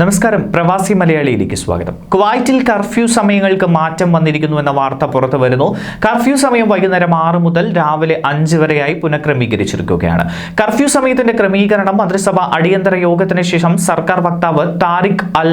നമസ്കാരം പ്രവാസി മലയാളിയിലേക്ക് സ്വാഗതം. കുവൈറ്റിൽ കർഫ്യൂ സമയങ്ങൾക്ക് മാറ്റം വന്നിരിക്കുന്നു എന്ന വാർത്ത പുറത്തു വരുന്നു. കർഫ്യൂ സമയം വൈകുന്നേരം ആറ് മുതൽ രാവിലെ അഞ്ച് വരെയായി പുനഃക്രമീകരിച്ചിരിക്കുകയാണ്. കർഫ്യൂ സമയത്തിന്റെ ക്രമീകരണം മന്ത്രിസഭ അടിയന്തര യോഗത്തിന് ശേഷം സർക്കാർ വക്താവ് താരിഖ് അൽ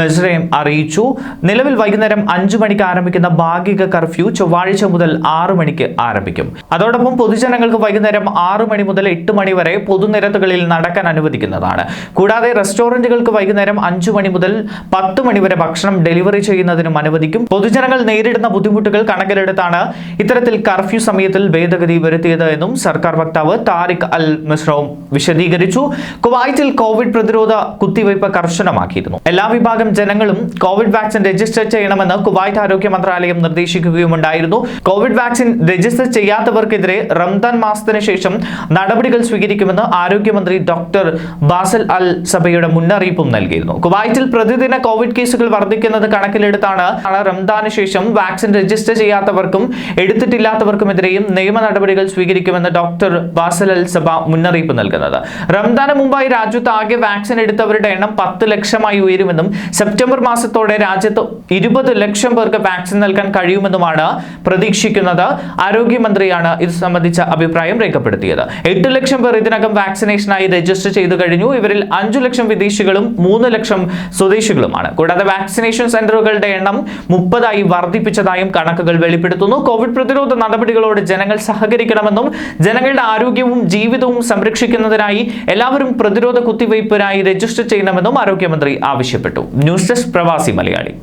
മെസ്രേം അറിയിച്ചു. നിലവിൽ വൈകുന്നേരം അഞ്ചു മണിക്ക് ആരംഭിക്കുന്ന ഭാഗിക കർഫ്യൂ ചൊവ്വാഴ്ച മുതൽ ആറ് മണിക്ക് ആരംഭിക്കും. അതോടൊപ്പം പൊതുജനങ്ങൾക്ക് വൈകുന്നേരം ആറ് മണി മുതൽ എട്ട് മണി വരെ പൊതുനിരത്തുകളിൽ നടക്കാൻ അനുവദിക്കുന്നതാണ്. കൂടാതെ റെസ്റ്റോറന്റുകൾക്ക് വൈകുന്നേരം അഞ്ചു മണി മുതൽ പത്ത് മണി വരെ ഭക്ഷണം ഡെലിവറി ചെയ്യുന്നതിനും അനുവദിക്കും. പൊതുജനങ്ങൾ നേരിടുന്ന ബുദ്ധിമുട്ടുകൾ കണക്കിലെടുത്താണ് ഇത്തരത്തിൽ കർഫ്യൂ സമയത്തിൽ ഭേദഗതി വരുത്തിയത് എന്നും സർക്കാർ വക്താവ് താരിഖ് അൽ മിശ്രവും വിശദീകരിച്ചു. കുവൈറ്റിൽ കോവിഡ് പ്രതിരോധ കുത്തിവയ്പ് കർശനമാക്കിയിരുന്നു. എല്ലാ വിഭാഗം ജനങ്ങളും കോവിഡ് വാക്സിൻ രജിസ്റ്റർ ചെയ്യണമെന്ന് കുവൈറ്റ് ആരോഗ്യ മന്ത്രാലയം നിർദ്ദേശിക്കുകയുമുണ്ടായിരുന്നു. കോവിഡ് വാക്സിൻ രജിസ്റ്റർ ചെയ്യാത്തവർക്കെതിരെ റംദാൻ മാസത്തിന് ശേഷം നടപടികൾ സ്വീകരിക്കുമെന്ന് ആരോഗ്യമന്ത്രി ഡോക്ടർ ബാസൽ അൽ സഭയുടെ മുന്നറിയിപ്പും നൽകിയിരുന്നു. കുവൈറ്റിൽ പ്രതിദിന കോവിഡ് കേസുകൾ വർദ്ധിക്കുന്നത് കണക്കിലെടുത്താണ്. റംദാന് ശേഷം വാക്സിൻ രജിസ്റ്റർ ചെയ്യാത്തവർക്കും എടുത്തിട്ടില്ലാത്തവർക്കുമെതിരെയും നിയമ നടപടികൾ സ്വീകരിക്കുമെന്ന് ഡോക്ടർ ബാസൽ അൽ സഭ മുന്നറിയിപ്പ് നൽകുന്നത്. റംദാന് മുമ്പായി രാജ്യത്ത് ആകെ വാക്സിൻ എടുത്തവരുടെ എണ്ണം പത്ത് ലക്ഷമായി ഉയരുമെന്നും സെപ്റ്റംബർ മാസത്തോടെ രാജ്യത്ത് ഇരുപത് ലക്ഷം പേർക്ക് വാക്സിൻ നൽകാൻ കഴിയുമെന്നുമാണ് പ്രതീക്ഷിക്കുന്നത്. ആരോഗ്യമന്ത്രിയാണ് ഇത് സംബന്ധിച്ച അഭിപ്രായം രേഖപ്പെടുത്തിയത്. എട്ട് ലക്ഷം പേർ ഇതിനകം വാക്സിനേഷനായി രജിസ്റ്റർ ചെയ്തു കഴിഞ്ഞു. ഇവരിൽ അഞ്ചു ലക്ഷം വിദേശികളും മൂന്ന് ലക്ഷം സ്വദേശികളുമാണ്. കൂടാതെ വാക്സിനേഷൻ സെന്ററുകളുടെ എണ്ണം മുപ്പതായി വർദ്ധിപ്പിച്ചതായും കണക്കുകൾ വെളിപ്പെടുത്തുന്നു. കോവിഡ് പ്രതിരോധ നടപടികളോട് ജനങ്ങൾ സഹകരിക്കണമെന്നും ജനങ്ങളുടെ ആരോഗ്യവും ജീവിതവും സംരക്ഷിക്കുന്നതിനായി എല്ലാവരും പ്രതിരോധ കുത്തിവയ്പ്പിനായി രജിസ്റ്റർ ചെയ്യണമെന്നും ആരോഗ്യമന്ത്രി ആവശ്യപ്പെട്ടു. ന്യൂസ് ഡെസ്ക് പ്രവാസി മലയാളി.